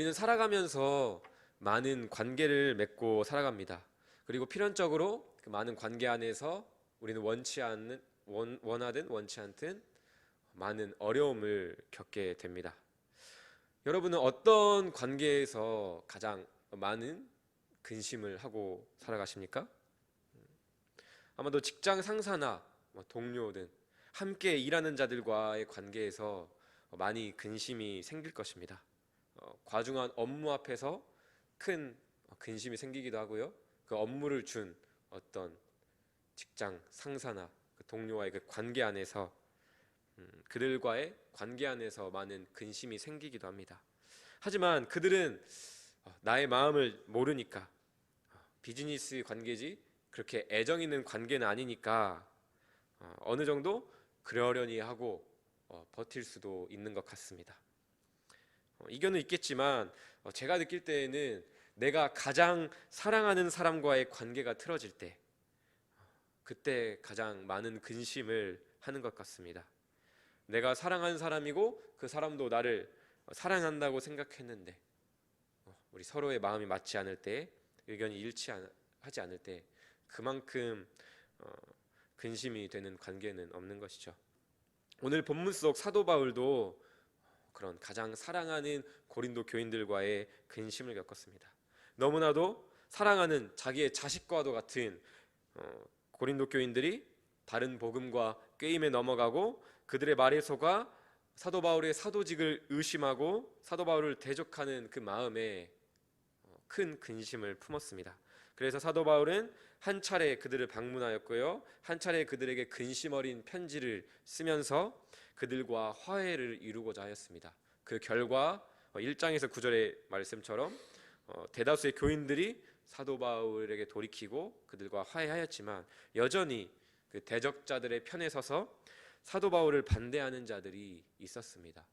우리는 살아가면서 많은 관계를 맺고 살아갑니다. 그리고 필연적으로 그 많은 관계 안에서 우리는 원치 않는 원, 원하든 원치 않든 많은 어려움을 겪게 됩니다. 여러분은 어떤 관계에서 가장 많은 근심을 하고 살아가십니까? 아마도 직장 상사나 뭐 동료든 함께 일하는 자들과의 관계에서 많이 근심이 생길 것입니다. 어, 과중한 업무 앞에서 큰 근심이 생기기도 하고요. 그 업무를 준 어떤 직장 상사나 그 동료와의 그 관계 안에서 음, 그들과의 관계 안에서 많은 근심이 생기기도 합니다. 하지만 그들은 어, 나의 마음을 모르니까 어, 비즈니스 관계지 그렇게 애정 있는 관계는 아니니까 어, 어느 정도 그러려니 하고 어, 버틸 수도 있는 것 같습니다. 어, 이견은 있겠지만 어, 제가 느낄 때에는 내가 가장 사랑하는 사람과의 관계가 틀어질 때 어, 그때 가장 많은 근심을 하는 것 같습니다. 내가 사랑하는 사람이고 그 사람도 나를 어, 사랑한다고 생각했는데 어, 우리 서로의 마음이 맞지 않을 때 의견이 일치하지 않을 때 그만큼 어, 근심이 되는 관계는 없는 것이죠. 오늘 본문 속 사도 바울도 그런 가장 사랑하는 고린도 교인들과의 근심을 겪었습니다. 너무나도 사랑하는 자기의 자식과도 같은 어, 고린도 교인들이 다른 복음과 꾀임에 넘어가고 그들의 말에 속아 사도 바울의 사도직을 의심하고 사도 바울을 대적하는 그 마음에 어, 큰 근심을 품었습니다. 그래서 사도 바울은 한 차례 그들을 방문하였고요. 한 차례 그들에게 근심 어린 편지를 쓰면서 그들과 화해를 이루고자 하였습니다. 그 결과 1장에서 9절의 말씀처럼 어, 대다수의 교인들이 사도 바울에게 돌이키고 그들과 화해하였지만 여전히 그 대적자들의 편에 서서 사도 바울을 반대하는 자들이 있었습니다.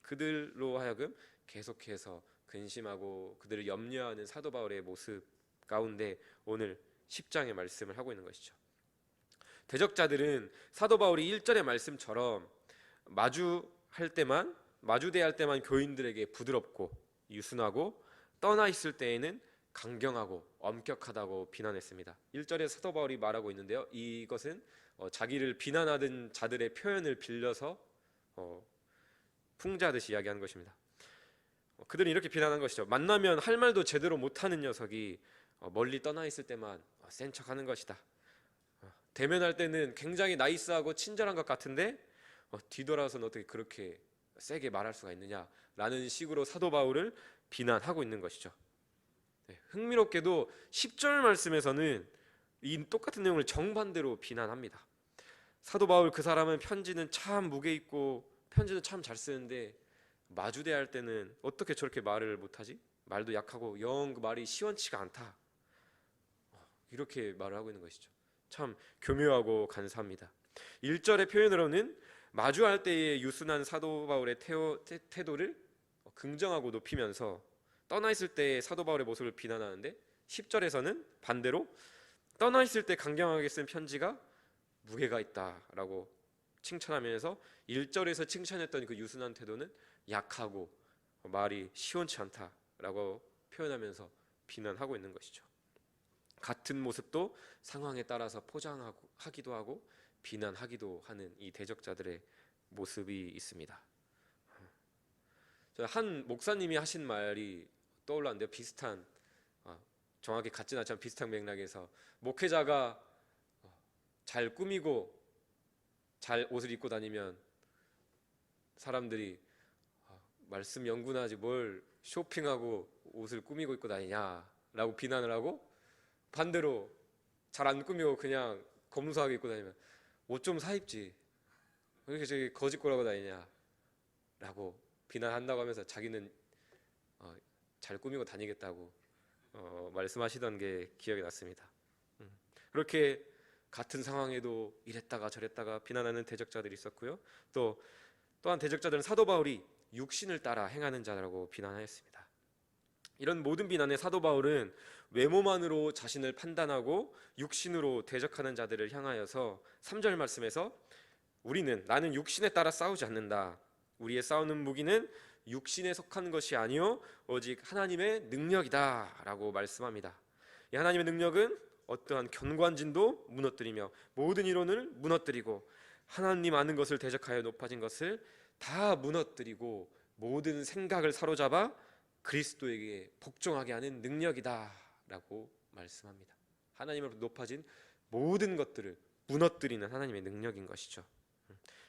그들로 하여금 계속해서 근심하고 그들을 염려하는 사도 바울의 모습 가운데 오늘 10장의 말씀을 하고 있는 것이죠. 대적자들은 사도 바울이 1절의 말씀처럼 마주할 때만 마주대할 때만 교인들에게 부드럽고 유순하고 떠나 있을 때에는 강경하고 엄격하다고 비난했습니다. 1절에 사도 바울이 말하고 있는데요. 이것은 어, 자기를 비난하던 자들의 표현을 빌려서 어, 풍자듯이 이야기하는 것입니다. 어, 그들은 이렇게 비난한 것이죠. 만나면 할 말도 제대로 못하는 녀석이 어, 멀리 떠나 있을 때만 어, 센 척하는 것이다. 어, 대면할 때는 굉장히 나이스하고 친절한 것 같은데 어, 뒤돌아서는 어떻게 그렇게 세게 말할 수가 있느냐라는 식으로 사도 바울을 비난하고 있는 것이죠. 네, 흥미롭게도 10절 말씀에서는 이 똑같은 내용을 정반대로 비난합니다. 사도 바울 그 사람은 편지는 참 무게 있고 편지는 참 잘 쓰는데 마주대할 때는 어떻게 저렇게 말을 못하지? 말도 약하고 영 그 말이 시원치가 않다. 어, 이렇게 말을 하고 있는 것이죠. 참 교묘하고 간사합니다. 1절의 표현으로는 마주할 때의 유순한 사도 바울의 태오, 태, 태도를 긍정하고 높이면서 떠나 있을 때의 사도 바울의 모습을 비난하는데 10절에서는 반대로 떠나 있을 때 강경하게 쓴 편지가 무게가 있다라고 칭찬하면서 1절에서 칭찬했던 그 유순한 태도는 약하고 말이 시원치 않다라고 표현하면서 비난하고 있는 것이죠. 같은 모습도 상황에 따라서 포장하고 하기도 하고 비난하기도 하는 이 대적자들의 모습이 있습니다. 한 목사님이 하신 말이 떠올랐는데요. 비슷한 어, 정확히 같진 않지만 비슷한 맥락에서 목회자가 어, 잘 꾸미고 잘 옷을 입고 다니면 사람들이 어, 말씀 연구나 하지 뭘 쇼핑하고 옷을 꾸미고 입고 다니냐라고 비난을 하고 반대로 잘 안 꾸미고 그냥 검소하게 입고 다니면 옷 좀 사입지 왜 이렇게 저기 거짓골하고 다니냐라고 비난한다고 하면서 자기는 어, 잘 꾸미고 다니겠다고 어, 말씀하시던 게 기억이 났습니다. 음. 그렇게 같은 상황에도 이랬다가 저랬다가 비난하는 대적자들이 있었고요. 또 또한 대적자들은 사도 바울이 육신을 따라 행하는 자라고 비난하였습니다. 이런 모든 비난에 사도 바울은 외모만으로 자신을 판단하고 육신으로 대적하는 자들을 향하여서 3절 말씀에서 우리는 나는 육신에 따라 싸우지 않는다. 우리의 싸우는 무기는 육신에 속한 것이 아니요 오직 하나님의 능력이다라고 말씀합니다. 이 하나님의 능력은 어떠한 견관진도 무너뜨리며 모든 이론을 무너뜨리고 하나님 아는 것을 대적하여 높아진 것을 다 무너뜨리고 모든 생각을 사로잡아 그리스도에게 복종하게 하는 능력이다라고 말씀합니다. 하나님으로 높아진 모든 것들을 무너뜨리는 하나님의 능력인 것이죠.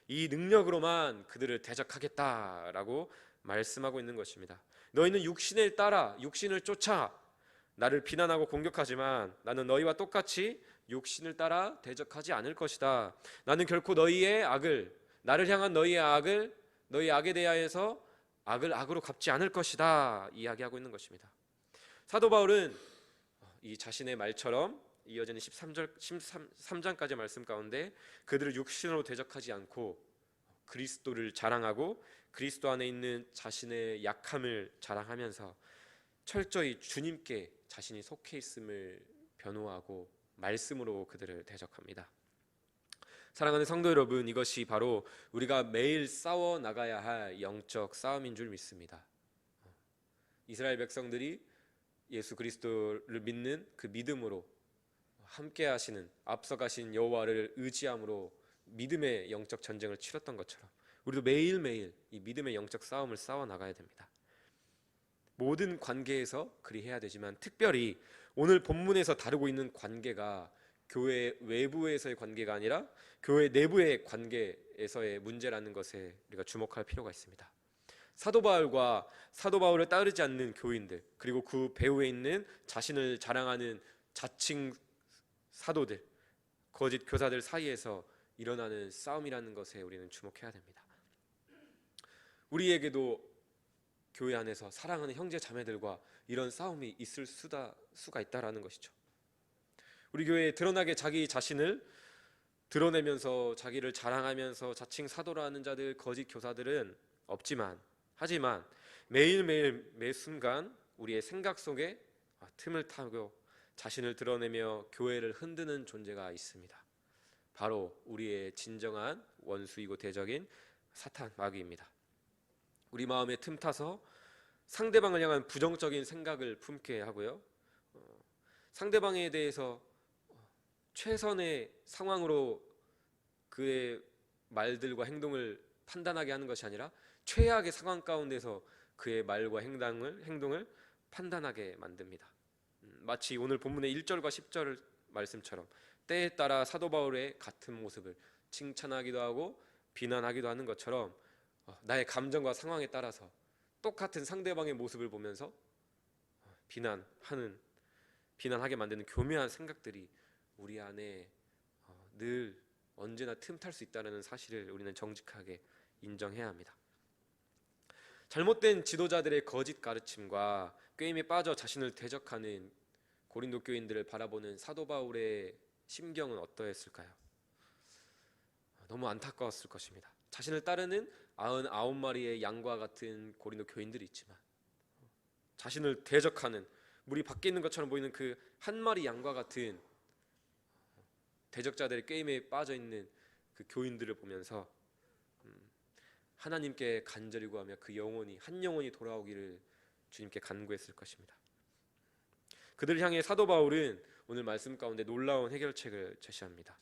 이 능력으로만 그들을 대적하겠다라고 말씀하고 있는 것입니다. 너희는 육신을 따라 육신을 쫓아 나를 비난하고 공격하지만 나는 너희와 똑같이 육신을 따라 대적하지 않을 것이다. 나는 결코 너희의 악을 나를 향한 너희의 악을 너희 악에 대하여서 악을 악으로 갚지 않을 것이다 이야기하고 있는 것입니다. 사도 바울은 이 자신의 말처럼 이어지는 13절 13장까지 말씀 가운데 그들을 육신으로 대적하지 않고 그리스도를 자랑하고 그리스도 안에 있는 자신의 약함을 자랑하면서 철저히 주님께 자신이 속해 있음을 변호하고 말씀으로 그들을 대적합니다. 사랑하는 성도 여러분, 이것이 바로 우리가 매일 싸워 나가야 할 영적 싸움인 줄 믿습니다. 이스라엘 백성들이 예수 그리스도를 믿는 그 믿음으로 함께 하시는 앞서가신 여호와를 의지함으로 믿음의 영적 전쟁을 치렀던 것처럼 우리도 매일매일 이 믿음의 영적 싸움을 싸워 나가야 됩니다. 모든 관계에서 그리 해야 되지만 특별히 오늘 본문에서 다루고 있는 관계가 교회 외부에서의 관계가 아니라 교회 내부의 관계에서의 문제라는 것에 우리가 주목할 필요가 있습니다. 사도 바울과 사도 바울을 따르지 않는 교인들 그리고 그 배후에 있는 자신을 자랑하는 자칭 사도들 거짓 교사들 사이에서 일어나는 싸움이라는 것에 우리는 주목해야 됩니다. 우리에게도 교회 안에서 사랑하는 형제 자매들과 이런 싸움이 있을 수다 수가 있다라는 것이죠. 우리 교회에 드러나게 자기 자신을 드러내면서 자기를 자랑하면서 자칭 사도라는 자들 거짓 교사들은 없지만 하지만 매일매일 매 순간 우리의 생각 속에 틈을 타고 자신을 드러내며 교회를 흔드는 존재가 있습니다. 바로 우리의 진정한 원수이고 대적인 사탄 마귀입니다. 우리 마음에 틈 타서 상대방을 향한 부정적인 생각을 품게 하고요. 어, 상대방에 대해서 최선의 상황으로 그의 말들과 행동을 판단하게 하는 것이 아니라 최악의 상황 가운데서 그의 말과 행동을 행동을 판단하게 만듭니다. 음, 마치 오늘 본문의 1절과 10절 말씀처럼 때에 따라 사도 바울의 같은 모습을 칭찬하기도 하고 비난하기도 하는 것처럼 어, 나의 감정과 상황에 따라서 똑같은 상대방의 모습을 보면서 어, 비난하는 비난하게 만드는 교묘한 생각들이 우리 안에 어, 늘 언제나 틈탈 수 있다는 사실을 우리는 정직하게 인정해야 합니다. 잘못된 지도자들의 거짓 가르침과 게임에 빠져 자신을 대적하는 고린도 교인들을 바라보는 사도 바울의 심경은 어떠했을까요? 너무 안타까웠을 것입니다. 자신을 따르는 99마리의 양과 같은 고린도 교인들이 있지만 자신을 대적하는 물이 밖에 있는 것처럼 보이는 그 한 마리 양과 같은 대적자들의 게임에 빠져 있는 그 교인들을 보면서 음, 하나님께 간절히 구하며 그 영혼이 한 영혼이 돌아오기를 주님께 간구했을 것입니다. 그들을 향해 사도 바울은 오늘 말씀 가운데 놀라운 해결책을 제시합니다.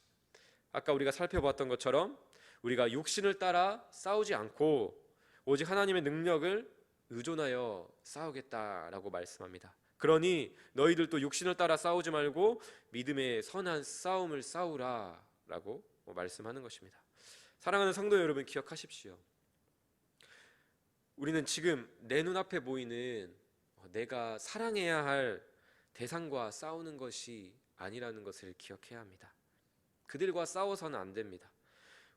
아까 우리가 살펴봤던 것처럼 우리가 육신을 따라 싸우지 않고 오직 하나님의 능력을 의존하여 싸우겠다라고 말씀합니다. 그러니 너희들도 육신을 따라 싸우지 말고 믿음의 선한 싸움을 싸우라라고 말씀하는 것입니다. 사랑하는 성도 여러분 기억하십시오. 우리는 지금 내 눈앞에 보이는 내가 사랑해야 할 대상과 싸우는 것이 아니라는 것을 기억해야 합니다. 그들과 싸워서는 안 됩니다.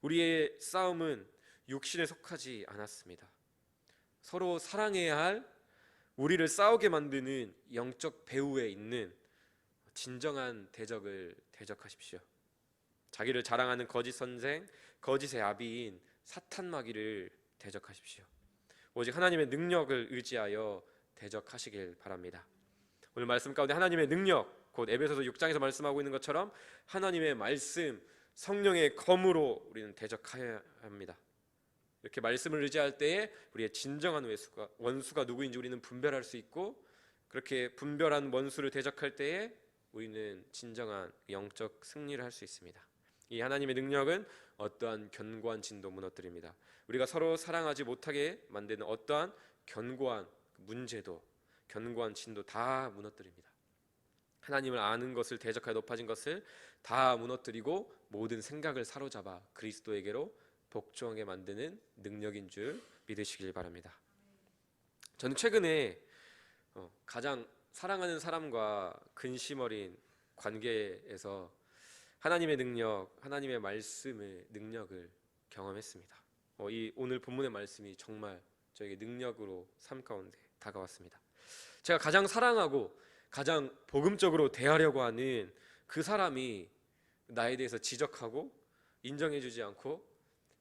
우리의 싸움은 육신에 속하지 않았습니다. 서로 사랑해야 할 우리를 싸우게 만드는 영적 배후에 있는 진정한 대적을 대적하십시오. 자기를 자랑하는 거짓 선생, 거짓의 아비인 사탄 마귀를 대적하십시오. 오직 하나님의 능력을 의지하여 대적하시길 바랍니다. 오늘 말씀 가운데 하나님의 능력, 곧 에베소서 6장에서 말씀하고 있는 것처럼 하나님의 말씀, 성령의 검으로 우리는 대적해야 합니다. 이렇게 말씀을 의지할 때에 우리의 진정한 원수가, 원수가 누구인지 우리는 분별할 수 있고 그렇게 분별한 원수를 대적할 때에 우리는 진정한 영적 승리를 할 수 있습니다. 이 하나님의 능력은 어떠한 견고한 진도 무너뜨립니다. 우리가 서로 사랑하지 못하게 만드는 어떠한 견고한 문제도 견고한 진도 다 무너뜨립니다. 하나님을 아는 것을 대적하여 높아진 것을 다 무너뜨리고 모든 생각을 사로잡아 그리스도에게로 복종하게 만드는 능력인 줄 믿으시길 바랍니다. 저는 최근에 어, 가장 사랑하는 사람과 근심 어린 관계에서 하나님의 능력, 하나님의 말씀의 능력을 경험했습니다. 어, 이 오늘 본문의 말씀이 정말 저에게 능력으로 삶 가운데 다가왔습니다. 제가 가장 사랑하고 가장 복음적으로 대하려고 하는 그 사람이 나에 대해서 지적하고 인정해주지 않고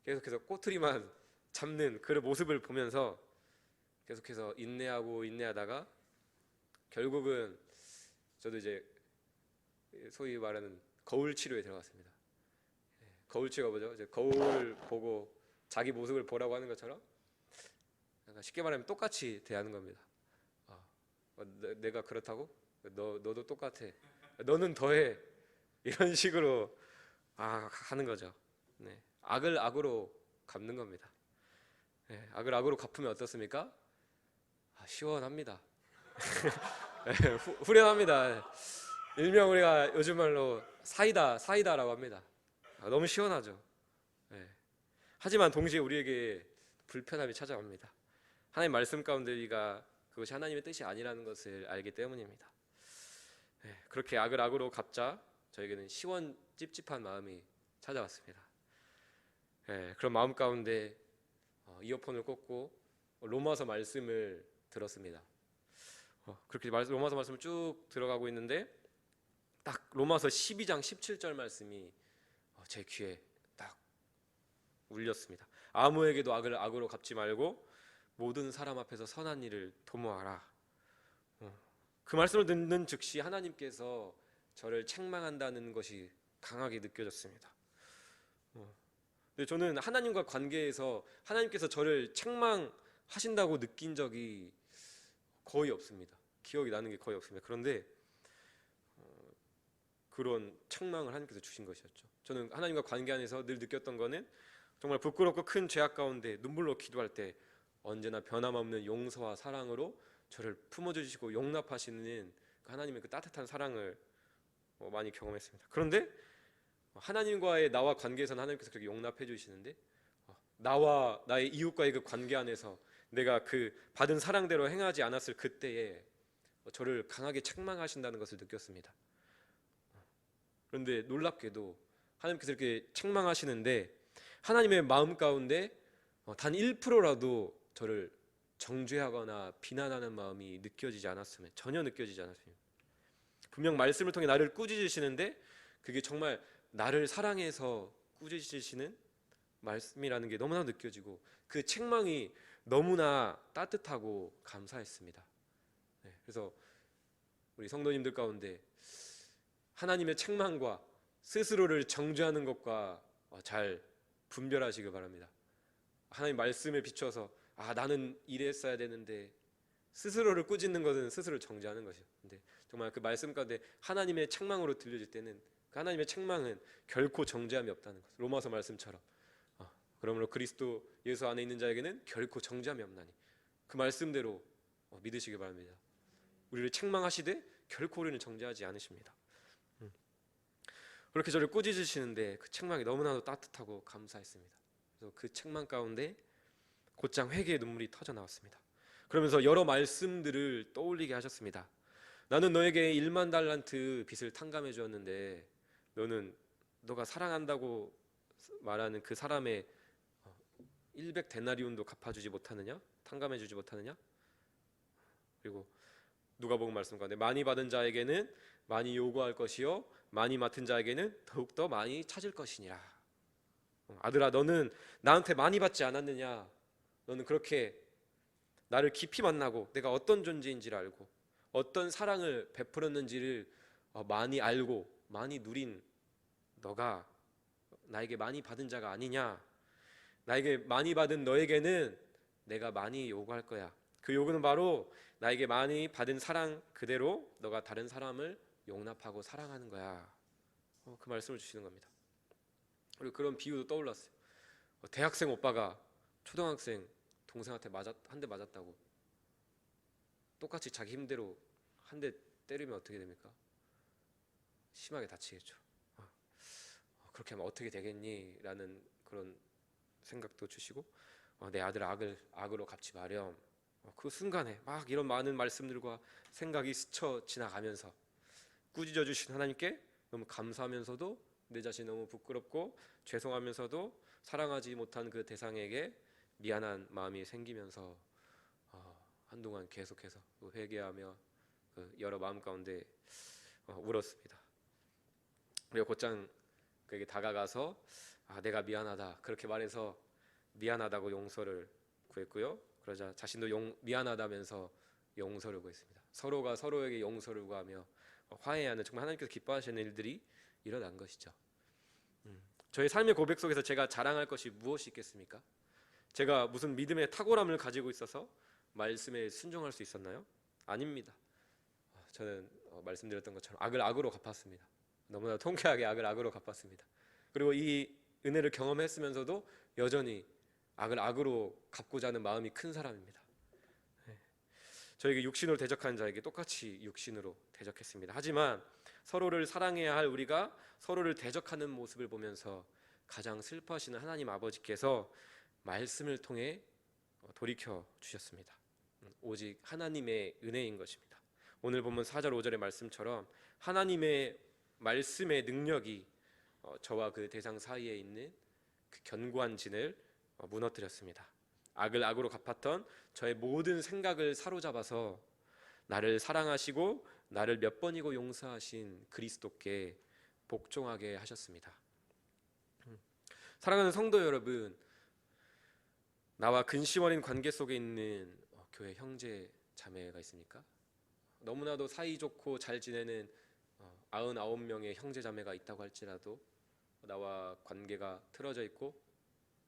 계속해서 꼬투리만 잡는 그 모습을 보면서 계속해서 인내하고 인내하다가 결국은 저도 이제 소위 말하는 거울 치료에 들어갔습니다. 예, 거울 치료가 뭐죠? 이제 거울 보고 자기 모습을 보라고 하는 것처럼 쉽게 말하면 똑같이 대하는 겁니다. 어, 어, 내- 내가 그렇다고? 너 너도 똑같아. 너는 더해. 이런 식으로 아 하는 거죠. 네. 악을 악으로 갚는 겁니다. 네, 악을 악으로 갚으면 어떻습니까? 아, 시원합니다. 네, 후, 후련합니다. 일명 우리가 요즘 말로 사이다 사이다라고 합니다. 아, 너무 시원하죠. 네. 하지만 동시에 우리에게 불편함이 찾아옵니다. 하나님 말씀 가운데 우리가 그것이 하나님의 뜻이 아니라는 것을 알기 때문입니다. 네, 그렇게 악을 악으로 갚자 저에게는 시원 찝찝한 마음이 찾아왔습니다. 네, 그런 마음 가운데 어, 이어폰을 꽂고 로마서 말씀을 들었습니다. 어, 그렇게 말- 로마서 말씀을 쭉 들어가고 있는데 딱 로마서 12장 17절 말씀이 어, 제 귀에 딱 울렸습니다. 아무에게도 악을 악으로 갚지 말고 모든 사람 앞에서 선한 일을 도모하라. 어, 그 말씀을 듣는 즉시 하나님께서 저를 책망한다는 것이 강하게 느껴졌습니다. 어, 근데 저는 하나님과 관계에서 하나님께서 저를 책망하신다고 느낀 적이 거의 없습니다. 기억이 나는 게 거의 없습니다. 그런데 어, 그런 책망을 하나님께서 주신 것이었죠. 저는 하나님과 관계 안에서 늘 느꼈던 거는 정말 부끄럽고 큰 죄악 가운데 눈물로 기도할 때 언제나 변함없는 용서와 사랑으로 저를 품어주시고 용납하시는 그 하나님의 그 따뜻한 사랑을 어, 많이 경험했습니다. 그런데 하나님과의 나와 관계에서는 하나님께서 그렇게 용납해 주시는데 어, 나와 나의 이웃과의 그 관계 안에서 내가 그 받은 사랑대로 행하지 않았을 그때에 어, 저를 강하게 책망하신다는 것을 느꼈습니다. 어, 그런데 놀랍게도 하나님께서 이렇게 책망하시는데 하나님의 마음 가운데 어, 단 1%라도 저를 정죄하거나 비난하는 마음이 느껴지지 않았으면 전혀 느껴지지 않았습니다. 분명 말씀을 통해 나를 꾸짖으시는데 그게 정말 나를 사랑해서 꾸짖으시는 말씀이라는 게 너무나 느껴지고 그 책망이 너무나 따뜻하고 감사했습니다. 네, 그래서 우리 성도님들 가운데 하나님의 책망과 스스로를 정죄하는 것과 어, 잘 분별하시길 바랍니다. 하나님 말씀에 비춰서 아 나는 이랬어야 되는데 스스로를 꾸짖는 것은 스스로를 정죄하는 것이요. 근데 정말 그 말씀 가운데 하나님의 책망으로 들려질 때는 그 하나님의 책망은 결코 정죄함이 없다는 것. 로마서 말씀처럼. 어, 그러므로 그리스도 예수 안에 있는 자에게는 결코 정죄함이 없나니 그 말씀대로 어, 믿으시기 바랍니다. 우리를 책망하시되 결코 우리는 정죄하지 않으십니다. 음. 그렇게 저를 꾸짖으시는데 그 책망이 너무나도 따뜻하고 감사했습니다. 그래서 그 책망 가운데 곧장 회개의 눈물이 터져 나왔습니다. 그러면서 여러 말씀들을 떠올리게 하셨습니다. 나는 너에게 1만 달란트 빚을 탕감해 주었는데 너는 너가 사랑한다고 말하는 그 사람의 100 데나리온도 갚아주지 못하느냐? 탕감해 주지 못하느냐? 그리고 누가복음 말씀 가운데 많이 받은 자에게는 많이 요구할 것이요 많이 맡은 자에게는 더욱 더 많이 찾을 것이니라. 어, 아들아 너는 나한테 많이 받지 않았느냐? 너는 그렇게 나를 깊이 만나고 내가 어떤 존재인지를 알고 어떤 사랑을 베풀었는지를 어, 많이 알고 많이 누린 너가 나에게 많이 받은 자가 아니냐? 나에게 많이 받은 너에게는 내가 많이 요구할 거야. 그 요구는 바로 나에게 많이 받은 사랑 그대로 너가 다른 사람을 용납하고 사랑하는 거야. 어, 그 말씀을 주시는 겁니다. 그리고 그런 비유도 떠올랐어요. 어, 대학생 오빠가 초등학생 동생한테 맞았 한 대 맞았다고 똑같이 자기 힘대로 한 대 때리면 어떻게 됩니까? 심하게 다치겠죠. 그렇게 하면 어떻게 되겠니?라는 그런 생각도 주시고 어, 내 아들 악을 악으로 갚지 마렴. 어, 그 순간에 막 이런 많은 말씀들과 생각이 스쳐 지나가면서 꾸짖어 주신 하나님께 너무 감사하면서도 내 자신이 너무 부끄럽고 죄송하면서도 사랑하지 못한 그 대상에게 미안한 마음이 생기면서 어, 한동안 계속해서 그 회개하며 그 여러 마음 가운데 어, 울었습니다. 그리고 곧장 그에게 다가가서 아, 내가 미안하다 그렇게 말해서 미안하다고 용서를 구했고요. 그러자 자신도 용, 미안하다면서 용서를 구했습니다. 서로가 서로에게 용서를 구하며 화해하는 정말 하나님께서 기뻐하시는 일들이 일어난 것이죠. 음, 저의 삶의 고백 속에서 제가 자랑할 것이 무엇이 있겠습니까? 제가 무슨 믿음의 탁월함을 가지고 있어서 말씀에 순종할 수 있었나요? 아닙니다. 어, 저는 어, 말씀드렸던 것처럼 악을 악으로 갚았습니다. 너무나 통쾌하게 악을 악으로 갚았습니다. 그리고 이 은혜를 경험했으면서도 여전히 악을 악으로 갚고자 하는 마음이 큰 사람입니다. 네. 저에게 육신으로 대적한 자에게 똑같이 육신으로 대적했습니다. 하지만 서로를 사랑해야 할 우리가 서로를 대적하는 모습을 보면서 가장 슬퍼하시는 하나님 아버지께서 말씀을 통해 어, 돌이켜 주셨습니다. 음, 오직 하나님의 은혜인 것입니다. 오늘 보면 4절 5절의 말씀처럼 하나님의 말씀의 능력이 어, 저와 그 대상 사이에 있는 그 견고한 진을 어, 무너뜨렸습니다. 악을 악으로 갚았던 저의 모든 생각을 사로잡아서 나를 사랑하시고 나를 몇 번이고 용서하신 그리스도께 복종하게 하셨습니다. 음. 사랑하는 성도 여러분, 나와 어린 관계 속에 있는 어, 교회 형제 자매가 있습니까? 너무나도 사이 좋고 잘 지내는 어, 아흔아홉 명의 형제 자매가 있다고 할지라도 나와 관계가 틀어져 있고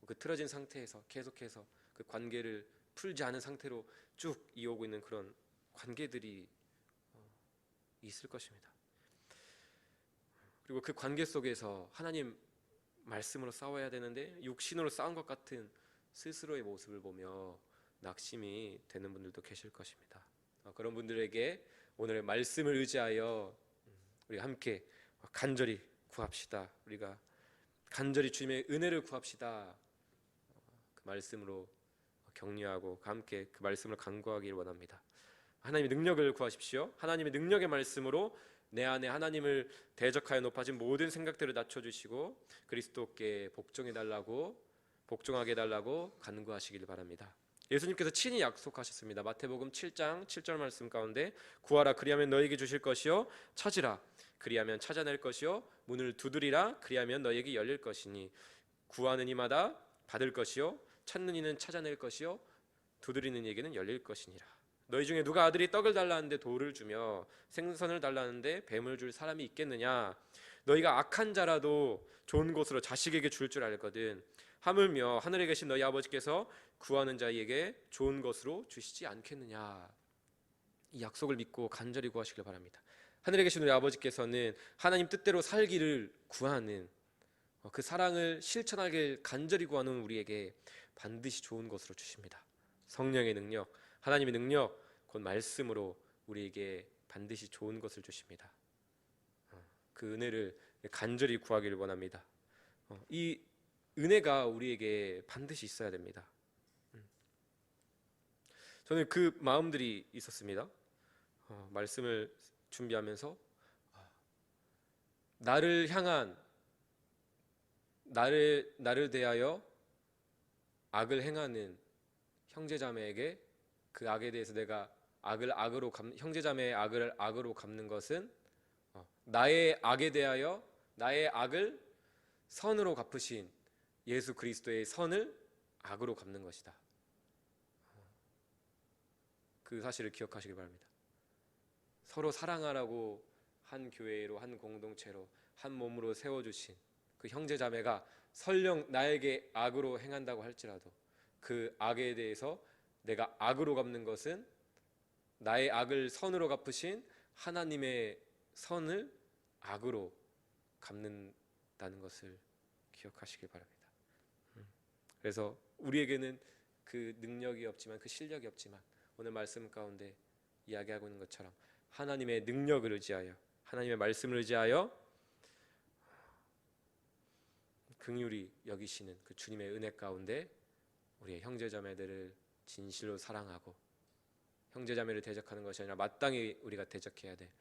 그 틀어진 상태에서 계속해서 그 관계를 풀지 않은 상태로 쭉 이어오고 있는 그런 관계들이 어, 있을 것입니다. 그리고 그 관계 속에서 하나님 말씀으로 싸워야 되는데 육신으로 싸운 것 같은 스스로의 모습을 보며 낙심이 되는 분들도 계실 것입니다. 어, 그런 분들에게 오늘의 말씀을 의지하여 음, 우리 함께 간절히 구합시다. 우리가 간절히 주님의 은혜를 구합시다. 어, 그 말씀으로 격려하고 함께 그 말씀을 간구하기를 원합니다. 하나님의 능력을 구하십시오. 하나님의 능력의 말씀으로 내 안에 하나님을 대적하여 높아진 모든 생각들을 낮춰주시고 그리스도께 복종해 달라고 복종하게 달라고 간구하시길 바랍니다. 예수님께서 친히 약속하셨습니다. 마태복음 7장 7절 말씀 가운데 구하라 그리하면 너에게 주실 것이요 찾으라 그리하면 찾아낼 것이요 문을 두드리라 그리하면 너에게 열릴 것이니 구하는 이마다 받을 것이요 찾는 이는 찾아낼 것이요 두드리는 이에게는 열릴 것이니라. 너희 중에 누가 아들이 떡을 달라는데 돌을 주며 생선을 달라는데 뱀을 줄 사람이 있겠느냐? 너희가 악한 자라도 좋은 곳으로 자식에게 줄 줄 알거든. 하물며 하늘에 계신 너희 아버지께서 구하는 자에게 좋은 것으로 주시지 않겠느냐? 이 약속을 믿고 간절히 구하시길 바랍니다. 하늘에 계신 우리 아버지께서는 하나님 뜻대로 살기를 구하는 어, 그 사랑을 실천하길 간절히 구하는 우리에게 반드시 좋은 것으로 주십니다. 성령의 능력, 하나님의 능력, 곧 말씀으로 우리에게 반드시 좋은 것을 주십니다. 어, 그 은혜를 간절히 구하기를 원합니다. 어, 이 은혜가 우리에게 반드시 있어야 됩니다. 음. 저는 그 마음들이 있었습니다. 어, 말씀을 준비하면서 나를 향한 나를 나를 대하여 악을 행하는 형제자매에게 그 악에 대해서 내가 악을 악으로 갚, 형제자매의 악을 악으로 갚는 것은 어, 나의 악에 대하여 나의 악을 선으로 갚으신 예수 그리스도의 선을 악으로 갚는 것이다. 그 사실을 기억하시기 바랍니다. 서로 사랑하라고 한 교회로 한 공동체로 한 몸으로 세워 주신 그 형제 자매가 설령 나에게 악으로 행한다고 할지라도 그 악에 대해서 내가 악으로 갚는 것은 나의 악을 선으로 갚으신 하나님의 선을 악으로 갚는다는 것을 기억하시길 바랍니다. 음. 그래서 우리에게는 그 능력이 없지만 그 실력이 없지만 오늘 말씀 가운데 이야기하고 있는 것처럼 하나님의 능력을 의지하여 하나님의 말씀을 의지하여 긍휼히 여기시는 그 주님의 은혜 가운데 우리의 형제자매들을 진실로 사랑하고 형제자매를 대적하는 것이 아니라 마땅히 우리가 대적해야 돼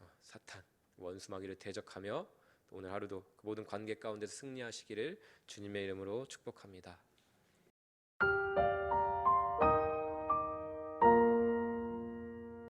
어, 사탄 원수 마귀를 대적하며 오늘 하루도 그 모든 관계 가운데서 승리하시기를 주님의 이름으로 축복합니다.